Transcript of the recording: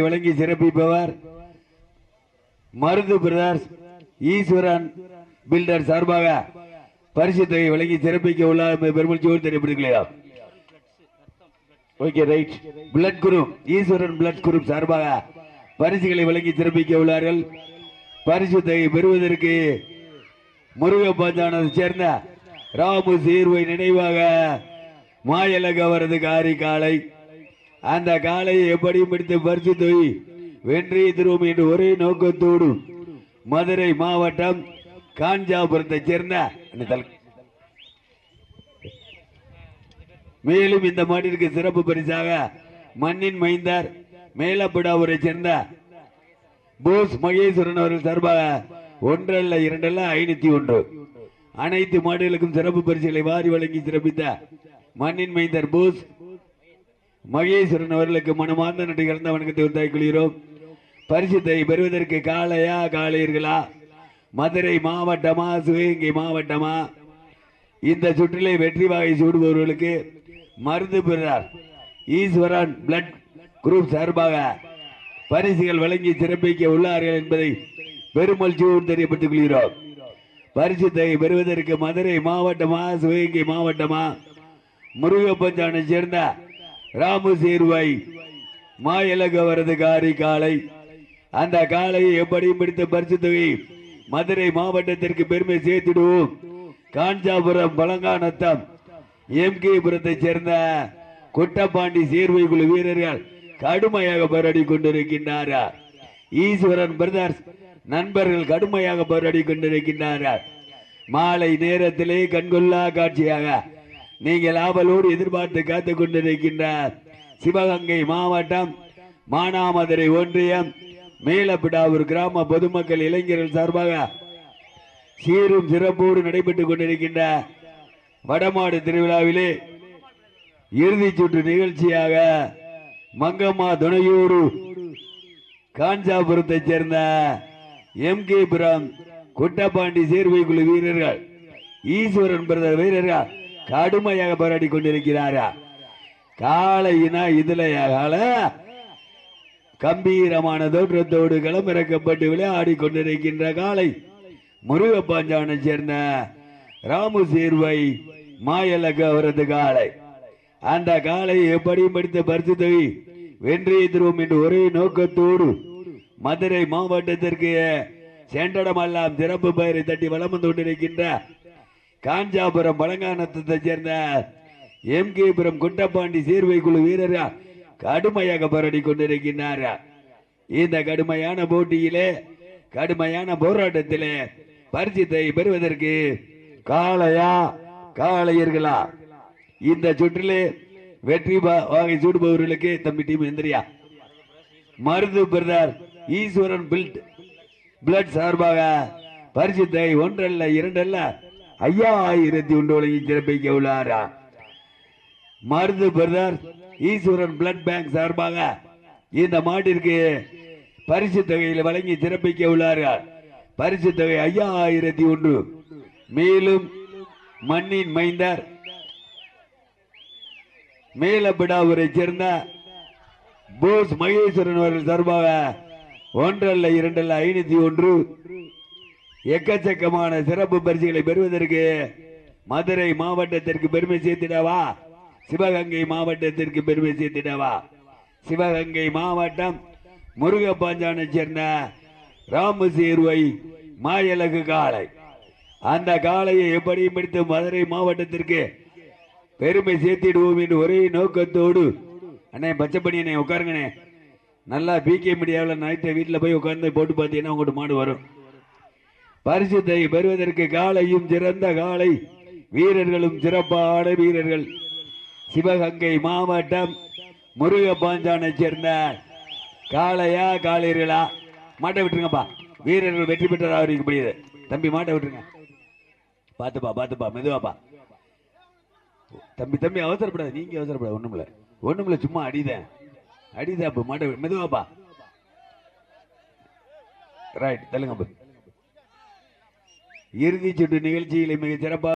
வழங்கி சிறப்பிப்பவர் Marudhu brothers Eswaran builder சார்பாக பரிசு தொகை வழங்கி சிறப்பிக்க உள்ள பெருமல் தெரியப்படுகிறா okay right blood group Eswaran blood group சார்பாக பரிசுகளை வழங்கி சிறப்பிக்க உள்ளார்கள். பரிசு தொகை பெறுவதற்கு முருகப்பாஞ்சானதை சேர்ந்த ராமு சீர்வை நினைவாக மாயலக அவரது காரி காலை அந்த காலையை எப்படி பிடித்து பரிசு தொகை வென்றி திருவோம் என்று ஒரே நோக்கத்தோடு மதுரை மாவட்டம் காஞ்சாபுரத்தைச் சேர்ந்த அந்த மேலும் இந்த மாட்டிற்கு சிறப்பு பரிசாக மண்ணின் மைந்தார் மேலப்படாவூரை சேர்ந்த போஸ் மகேஸ்வரன் அவர்கள் சார்பாக ஒன்றல்ல இரண்டல்ல ஐநூத்தி ஒன்று. அனைத்து மாடுகளுக்கும் சிறப்பு பரிசுகளை வாரி வழங்கி சிறப்பித்த மண்ணின் மைந்தர் போஸ் மகேஸ்வரன் அவர்களுக்கு மனமார்ந்த நன்றி கலந்த வணக்கத்தை உத்தாய் கொள்கிறோம் பரிசுத்தை பெறுவதற்கு காளையா காளையர்களா? மதுரை மாவட்டமா சிவகங்கை மாவட்டமா? இந்த சுற்றிலே வெற்றி வாகை சூடுபவர்களுக்கு மருந்து பெறார் ஈஸ்வரன் பிளட் குரூப் சார்பாக பரிசுகள் வழங்கி சிறப்பிக்க உள்ளார்கள் என்பதை பெருமகிழ்ச்சியோடு தெரியப்பட்டுக் கொள்கிறோம் பரிசுத்தை பெறுவதற்கு மதுரை மாவட்டமா சிவகங்கை மாவட்டமா? முருகப்பஞ்சானை சேர்ந்த ராமு சீர்வை மாயலக வரது காரி காலை அந்த காலையை எப்படியும் பிடித்த பரிசு தொகை மதுரை மாவட்டத்திற்கு பெருமை சேர்த்திடுவோம். காஞ்சாபுரம் பழங்கானத்தம் எம் கேபுரத்தை சேர்ந்த குட்டப்பாண்டி சீர்வை குழு வீரர்கள் கடுமையாக போராடி கொண்டிருக்கின்றார்கள் ஈஸ்வரன் பிரதர்ஸ் நண்பர்கள் கடுமையாக போராடி கொண்டிருக்கின்றார்கள். மாலை நேரத்திலே கண்கொள்ளா காட்சியாக நீங்கள் ஆவலோடு எதிர்பார்த்து காத்து கொண்டிருக்கின்றார். சிவகங்கை மாவட்டம் மானாமதுரை ஒன்றியம் மேலப்பிடாவூர் கிராம பொதுமக்கள் இளைஞர்கள் சார்பாக சீரும் சிறப்போடு நடைபெற்றுக் கொண்டிருக்கின்ற வடமாடு திருவிழாவிலே இறுதிச் சுற்று நிகழ்ச்சியாக மங்கம்மா துணையூரு காஞ்சாபுரத்தைச் சேர்ந்த எம் கே புரம் குட்டப்பாண்டி சேர்வை குழு வீரர்கள் ஈஸ்வரன் பிரதர் வீரர்கள் கடுமையாக போராடி கொண்டிருக்கிறாரா? காலையினா இதுல கம்பீரமான தோற்றத்தோடு களமிறக்கப்பட்டு விளையாடி கொண்டிருக்கின்ற காலை முருகப்பாஞ்சானை சேர்ந்த ராமு சீர்வை மாயலக அவரது காலை. அந்த காலை எப்படி படித்த பரிசு தொகை வென்றிய திருவோம் என்று ஒரே நோக்கத்தோடு மதுரை மாவட்டத்திற்கு சென்றடமெல்லாம் சிறப்பு பெயரை தட்டி வளம் வந்து கொண்டிருக்கின்ற காஞ்சாபுரம் பழங்கானத்தை சேர்ந்த எம் கேபுரம் குட்டப்பாண்டி சீர்வை குழு வீரர் கடுமையாக போராடி கொண்டிருக்கின்றார்கள் இந்த கடுமையான போட்டியிலே கடுமையான போராட்டத்திலே பரிசுத்தை பெறுவதற்கு காளையா காளையர்களா? இந்த சுற்றிலே வெற்றி வாகை சூடுபவர்களுக்கு தம்பி team எந்திரியா Marudhu brother Eswaran build blood சார்பாக பரிசுத்தை ஒன்றல்ல இரண்டல்ல ஐயாயிரத்தி ஒன்று வழங்கி சிறப்பிக்க உள்ளாரா Marudhu brother Eswaran blood bank சார்பாக இந்த மாட்டிற்கு பரிசு தொகையில் வழங்கி சிறப்பிக்க உள்ளார்கள். பரிசு தொகை ஐயாயிரத்தி ஒன்று. மேலும் மண்ணின் மைந்தர் மேலபிடாவூரை சேர்ந்த போஸ் மகேஸ்வரன் அவர்கள் சார்பாக ஒன்றல்ல இரண்டல்ல ஐநூத்தி ஒன்று. எக்கச்சக்கமான சிறப்பு பரிசுகளை பெறுவதற்கு மதுரை மாவட்டத்திற்கு பெருமை சேர்த்திடவா? சிவகங்கை மாவட்டத்திற்கு பெருமை சேர்த்திடவா? சிவகங்கை மாவட்டம் முருகப்பாஞ்சானை சேர்ந்த ராமு சீர்வை மாயலகு காளை. அந்த காளையை எப்படியும் பிடித்து மதுரை மாவட்டத்திற்கு பெருமை சேர்த்திடுவோம் என்று ஒரே நோக்கத்தோடு அண்ணே பச்சைப்படி அண்ணே உட்காருங்கண்ணே. நல்லா பிகே மீடியாவில் நைட்டை வீட்டில் போய் உட்காந்து போட்டு பார்த்தீங்கன்னா உங்கள்கிட்ட மாடு வரும். பரிசுத்தை பெறுவதற்கு காளையும் சிறந்த காளை. வீரர்களும் சிறப்பான வீரர்கள். சிவகங்கை மாவட்டம் முருகப்பாஞ்சானை சேர்ந்த காளையா காளையர்களா? மாட்டை விட்டுருங்கப்பா. வீரர்கள் வெற்றி பெற்றதாக இருக்க முடியுது தம்பி மாட்டை விட்டுருங்க. பார்த்துப்பா பார்த்துப்பா மெதுவாப்பா. தம்பி தம்பி அவசரப்படாது. நீங்க அவசரப்படாது. ஒண்ணுமில்ல. இல்லை சும்மா அடிதேன். அடிதேன் அப்ப மாட்டை மெதுவாப்பா. ரைட் தள்ளுங்க அப்ப. இறுதிச் நிகழ்ச்சியில் மிக சிறப்பாக